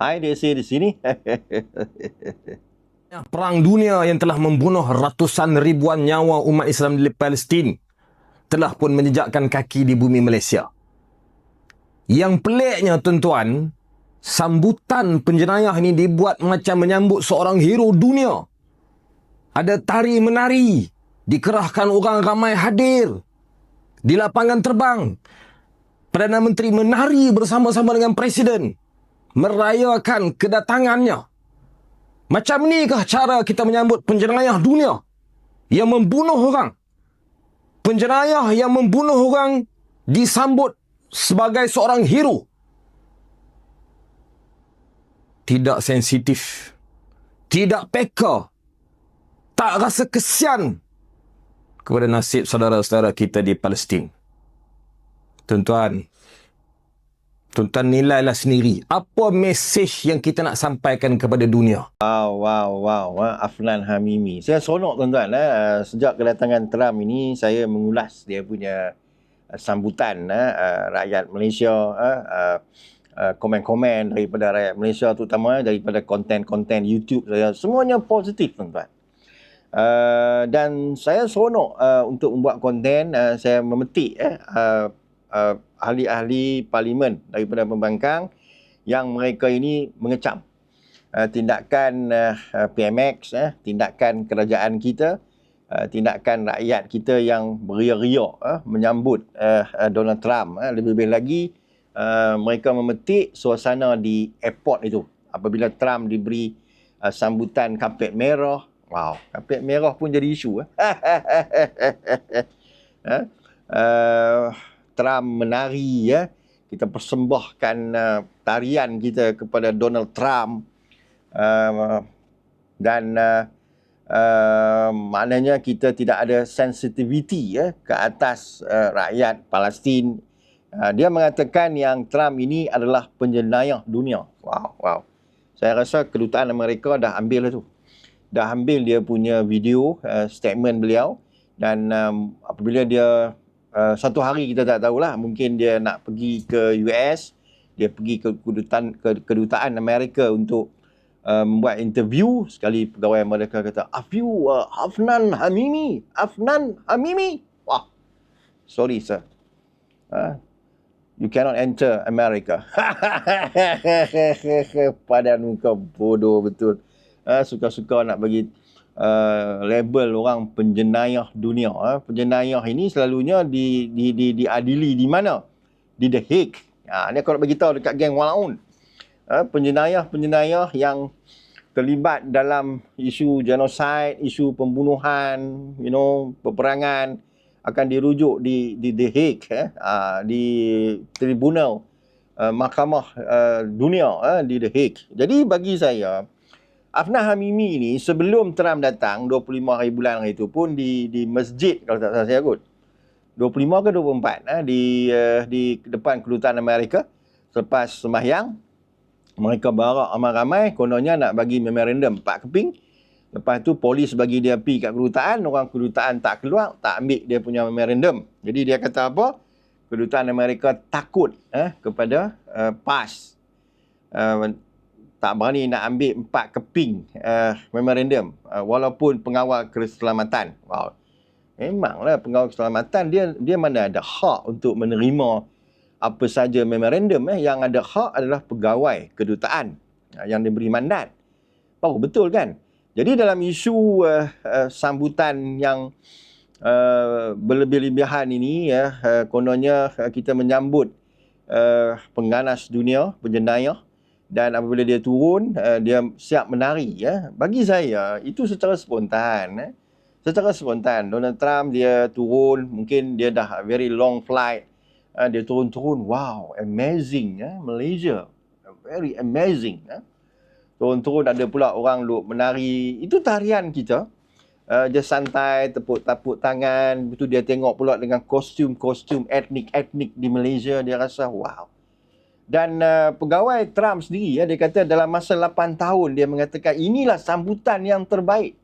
Hai Desi di sini. Perang dunia yang telah membunuh ratusan ribuan nyawa umat Islam di Palestin telah pun menjejakkan kaki di bumi Malaysia. Yang peliknya tuan-tuan, sambutan penjenayah ini dibuat macam menyambut seorang hero dunia. Ada tari menari, dikerahkan orang ramai hadir di lapangan terbang. Perdana Menteri menari bersama-sama dengan Presiden merayakan kedatangannya. Macam nikah cara kita menyambut penjenayah dunia yang membunuh orang. Penjenayah yang membunuh orang disambut sebagai seorang hero. Tidak sensitif. Tidak peka. Tak rasa kesian kepada nasib saudara-saudara kita di Palestin. Tuan-tuan, Tuan-tuan nilailah sendiri. Apa mesej yang kita nak sampaikan kepada dunia? Wow, wow, wow. Ha, Afnan Hamimi. Saya seronok tuan-tuan. Eh. Sejak kedatangan Trump ini, saya mengulas dia punya uh, sambutan eh, rakyat Malaysia. Eh, komen-komen daripada rakyat Malaysia terutama daripada konten-konten YouTube saya. Semuanya positif tuan-tuan. Uh, dan saya seronok uh, untuk membuat konten. Uh, saya memetik eh, uh, uh, ahli-ahli parlimen daripada pembangkang yang mereka ini mengecam uh, tindakan uh, PMX, uh, tindakan kerajaan kita, uh, tindakan rakyat kita yang beria-ria uh, menyambut uh, Donald Trump. Uh, lebih-lebih lagi, uh, mereka memetik suasana di airport itu. Apabila Trump diberi uh, sambutan kapet merah, wow, kapet merah pun jadi isu. Uh. uh, Trump menari ya. Kita persembahkan uh, tarian kita kepada Donald Trump. Uh, dan uh, uh, maknanya kita tidak ada sensitivity ya ke atas uh, rakyat Palestin. Uh, dia mengatakan yang Trump ini adalah penjenayah dunia. Wow wow. Saya rasa kedutaan Amerika dah ambil itu dah ambil dia punya video uh, statement beliau. Dan um, apabila dia uh, satu hari kita tak tahulah. Mungkin dia nak pergi ke US dia pergi ke kedutaan ke kedutaan Amerika untuk uh, membuat interview. Sekali pegawai mereka kata Afiu uh, Afnan Hamimi Afnan Hamimi. Wah. Sorry sir. Uh, you cannot enter America. Pada muka bodoh betul. Uh, suka-suka nak bagi uh, label orang penjenayah dunia. Uh. Penjenayah ini selalunya di, di, di, diadili di mana? Di The Hague. Ha, ni aku nak beritahu dekat geng Walaun. Uh, penjenayah-penjenayah yang terlibat dalam isu genosid, isu pembunuhan, you know, peperangan akan dirujuk di di The Hague eh, uh, di tribunal uh, mahkamah uh, dunia uh, di The Hague. Jadi bagi saya Afnah Hamimi ni sebelum Trump datang 25 hari bulan itu pun di di masjid kalau tak salah saya kot. 25 ke 24 eh, di uh, di depan kedutaan Amerika. Selepas sembahyang mereka barak ramai-ramai kononnya nak bagi memorandum empat keping. Lepas tu polis bagi dia pi kat kedutaan orang kedutaan tak keluar tak ambil dia punya memorandum. Jadi dia kata apa? Kedutaan Amerika takut eh kepada uh, PAS. Uh, tak berani nak ambil empat keping uh, memorandum uh, walaupun pengawal keselamatan. Wow. Memanglah pengawal keselamatan dia dia mana ada hak untuk menerima apa saja memorandum eh yang ada hak adalah pegawai kedutaan uh, yang diberi mandat. Oh betul kan? Jadi dalam isu uh, uh, sambutan yang uh, berlebih-lebihan ini ya uh, kononnya uh, kita menyambut uh, pengganas dunia penjenayah dan apabila dia turun uh, dia siap menari ya. Bagi saya itu secara spontan eh. secara spontan Donald Trump dia turun mungkin dia dah very long flight uh, dia turun-turun wow amazing ya. Malaysia very amazing ya. Turun-turun ada pula orang lu menari. Itu tarian kita uh, dia santai tepuk-tepuk tangan. Betul dia tengok pula dengan kostum-kostum etnik-etnik di Malaysia dia rasa wow dan uh, pegawai Trump sendiri ya dia kata dalam masa 8 tahun dia mengatakan inilah sambutan yang terbaik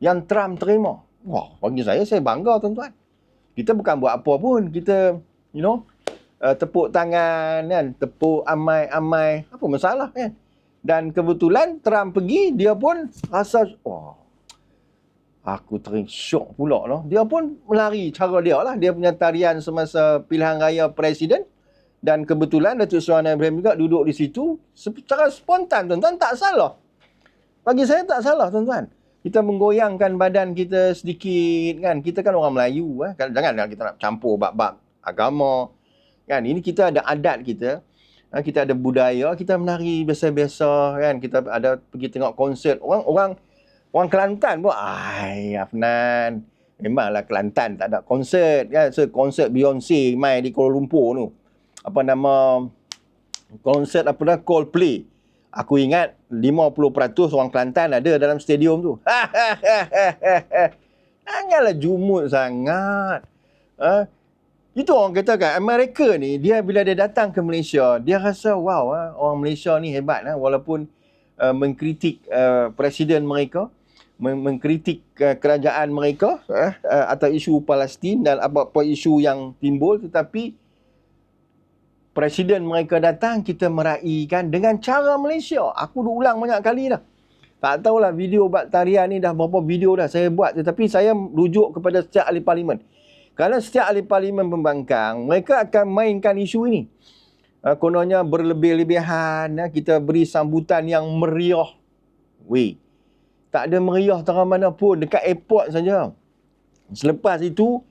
yang Trump terima. Wah, bagi saya saya bangga tuan-tuan. Kita bukan buat apa pun, kita you know uh, tepuk tangan kan, tepuk amai-amai, apa masalah kan? Dan kebetulan Trump pergi, dia pun rasa, oh, aku tering syok pula noh. Dia pun melari cara dia lah. Dia punya tarian semasa pilihan raya presiden. Dan kebetulan Datuk Anwar Ibrahim juga duduk di situ. Secara spontan tuan-tuan, tak salah. Bagi saya tak salah tuan-tuan. Kita menggoyangkan badan kita sedikit kan. Kita kan orang Melayu. Eh. Kan, Jangan kita nak campur bab-bab agama. Kan ini kita ada adat kita. Ha, kita ada budaya, kita menari biasa-biasa kan. Kita ada pergi tengok konsert. Orang orang orang Kelantan pun, ai Afnan. Memanglah Kelantan tak ada konsert kan. So konsert Beyonce mai di Kuala Lumpur tu. Apa nama konsert apa dah Coldplay. Aku ingat 50% orang Kelantan ada dalam stadium tu. Janganlah jumut sangat. Ha? Itu orang kata kan, Amerika ni, dia bila dia datang ke Malaysia, dia rasa, wow, ha, orang Malaysia ni hebat. Ha, walaupun uh, mengkritik uh, presiden mereka, meng- mengkritik uh, kerajaan mereka uh, uh, atau isu Palestin dan apa-apa isu yang timbul, tetapi presiden mereka datang, kita meraihkan dengan cara Malaysia. Aku dah ulang banyak kali dah. Tak tahulah video buat tarian ni dah berapa video dah saya buat. Tetapi saya rujuk kepada setiap ahli parlimen. Kerana setiap ahli parlimen pembangkang, mereka akan mainkan isu ini. Uh, kononnya berlebih-lebihan, uh, kita beri sambutan yang meriah. Weh, tak ada meriah terang mana pun, dekat airport saja. Selepas itu,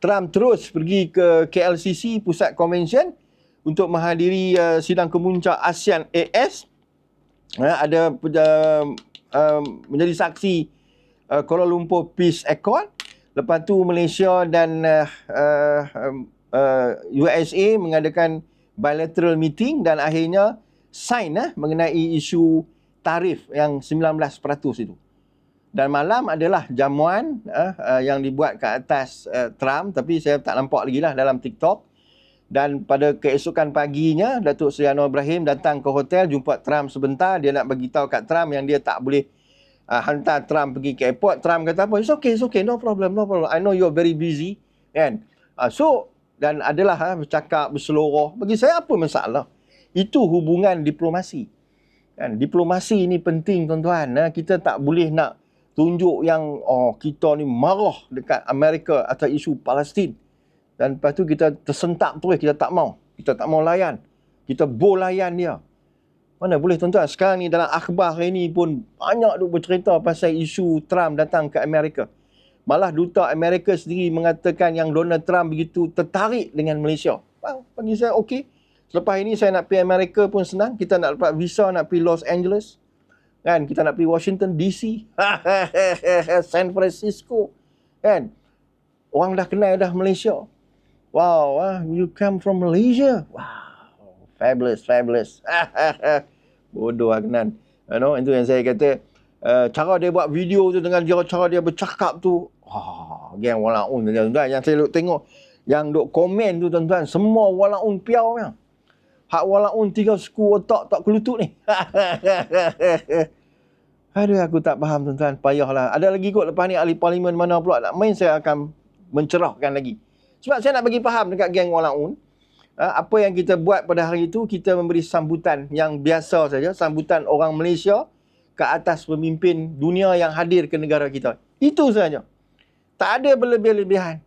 Trump terus pergi ke KLCC, Pusat Convention, untuk menghadiri uh, sidang kemuncak ASEAN AS. Uh, ada uh, uh, menjadi saksi uh, Kuala Lumpur Peace Accord. Lepas tu Malaysia dan uh, uh, uh, USA mengadakan bilateral meeting dan akhirnya sign uh, mengenai isu tarif yang 19% itu. Dan malam adalah jamuan uh, uh, yang dibuat ke atas uh, Trump tapi saya tak nampak lagi lah dalam TikTok. Dan pada keesokan paginya Datuk Seri Anwar Ibrahim datang ke hotel jumpa Trump sebentar dia nak bagi tahu kat Trump yang dia tak boleh uh, hantar Trump pergi ke airport. Trump kata apa? It's okay, it's okay. No problem, no problem. I know you're very busy. Kan? Uh, so, dan adalah uh, bercakap, berseluruh. Bagi saya apa masalah? Itu hubungan diplomasi. Kan? Diplomasi ini penting tuan-tuan. Uh, kita tak boleh nak tunjuk yang oh kita ni marah dekat Amerika atas isu Palestin. Dan lepas tu kita tersentak terus, kita tak mau. Kita tak mau layan. Kita bo layan dia. Mana boleh tuan-tuan, sekarang ni dalam akhbar hari ni pun banyak duk bercerita pasal isu Trump datang ke Amerika. Malah duta Amerika sendiri mengatakan yang Donald Trump begitu tertarik dengan Malaysia. Wow, bagi saya okey. Selepas ini saya nak pergi Amerika pun senang. Kita nak dapat visa nak pergi Los Angeles. Kan, kita nak pergi Washington DC. San Francisco. Kan. Orang dah kenal dah Malaysia. Wow, ah, you come from Malaysia. Wow, fabulous, fabulous. Bodoh Agnan. You know, itu yang saya kata. Uh, cara dia buat video tu dengan dia, cara dia bercakap tu. Oh, geng walaun tuan-tuan. Yang saya duk tengok, yang duk komen tu tuan-tuan. Semua walaun piau ya. Hak walaun tiga suku otak tak kelutut ni. Aduh, aku tak faham tuan-tuan. Payahlah. Ada lagi kot lepas ni ahli parlimen mana pula nak main, saya akan mencerahkan lagi. Sebab saya nak bagi faham dekat geng walaun. Apa yang kita buat pada hari itu, kita memberi sambutan yang biasa saja. Sambutan orang Malaysia ke atas pemimpin dunia yang hadir ke negara kita. Itu saja. Tak ada berlebih-lebihan.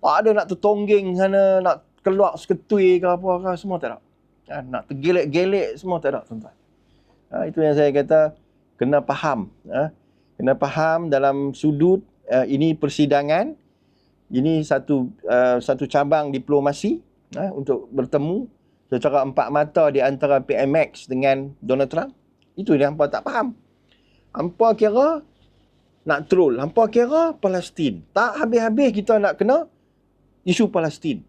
Tak ada nak tertongging sana, nak keluar seketui ke apa ke, semua tak ada. Ha, nak tergelek-gelek, semua tak ada, tuan-tuan. Ha, itu yang saya kata, kena faham. Ha. Kena faham dalam sudut uh, ini persidangan, ini satu uh, satu cabang diplomasi uh, untuk bertemu secara empat mata di antara PMX dengan Donald Trump. Itu yang hampa tak faham. Hampa kira nak troll. Hampa kira Palestin. Tak habis-habis kita nak kena isu Palestin.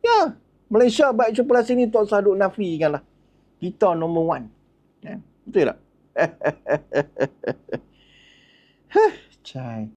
Ya, Malaysia baik isu Palestin ni tak usah duk nafikan lah. Kita nombor one. Ya, betul tak? Cai.